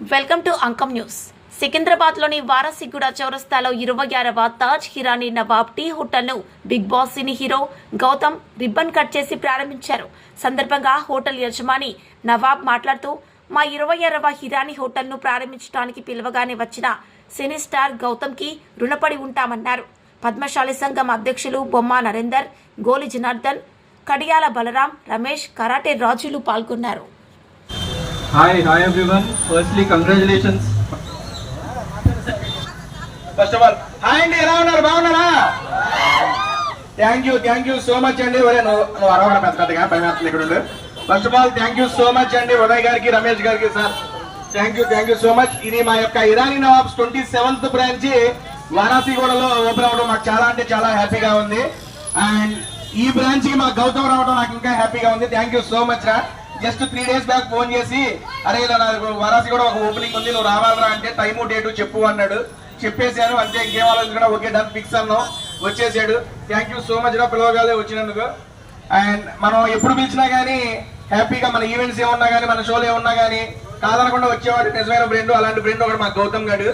Welcome to Ankam news. సికింద్రాబాద్లోని Warasiguda చౌరస్తాలో ఇరవై ఆరవ Taj Hirani Nawab tea హోటల్ను big boss cine hero Gautam ribbon cut చేసి ప్రారంభించారు. సందర్భంగా హోటల్ యజమాని నవాబ్ మాట్లాడుతూ మా ఇరవై ఆరవ హిరానీ హోటల్ను ప్రారంభించడానికి పిలవగానే వచ్చిన సినీ స్టార్ గౌతమ్కి రుణపడి ఉంటామన్నారు. పద్మశాలి సంఘం అధ్యక్షులు బొమ్మ నరేందర్ గోలి జనార్దన్ కడియాల బలరాం రమేష్ కరాటే రాజులు పాల్గొన్నారు. Hi hi everyone firstly congratulations first of all hi అండి ఎలా ఉన్నారు? బాగున్నారా? Thank you thank you so much అండి ఒరే నువ్వు నువ్వు అరవడం పెద్ద పెద్దగా? పైన ఇక్కడ ఉండు. First of all thank you so much అండి ఉదయ్ గారికి రమేష్ గారికి sir thank you thank you so much ఇది మా యొక్క Irani Nawabs twenty seventh branch వారాసిగూడలో open అవ్వడం మాకు చాలా అంటే చాలా హ్యాపీగా ఉంది. అండ్ ఈ బ్రాంచ్కి మా గౌతమ్ రావడం నాకు ఇంకా హ్యాపీగా ఉంది. థ్యాంక్ యూ సో మచ్ రా just three days back phone చేసి అరే ఇలా నాకు వారాసి కూడా ఒక ఓపెనింగ్ ఉంది నువ్వు రావాలరా అంటే టైము డేటు చెప్పు అన్నాడు. చెప్పేశాను అంతే ఇంకేం ఆలోచించకుండా ఓకే డన్ ఫిక్స్ అన్నాం. వచ్చేసాడు. థ్యాంక్ యూ సో మచ్ రా పిలవగాలే వచ్చినందుకు. అండ్ మనం ఎప్పుడు పిలిచినా కానీ హ్యాపీగా మన ఈవెంట్స్ ఏమున్నా కానీ మన షోలు ఏమున్నా కానీ కాదనకుండా వచ్చేవాడు నిజమైన ఫ్రెండ్ అలాంటి ఫ్రెండ్ ఒకటి మా గౌతమ్ గారు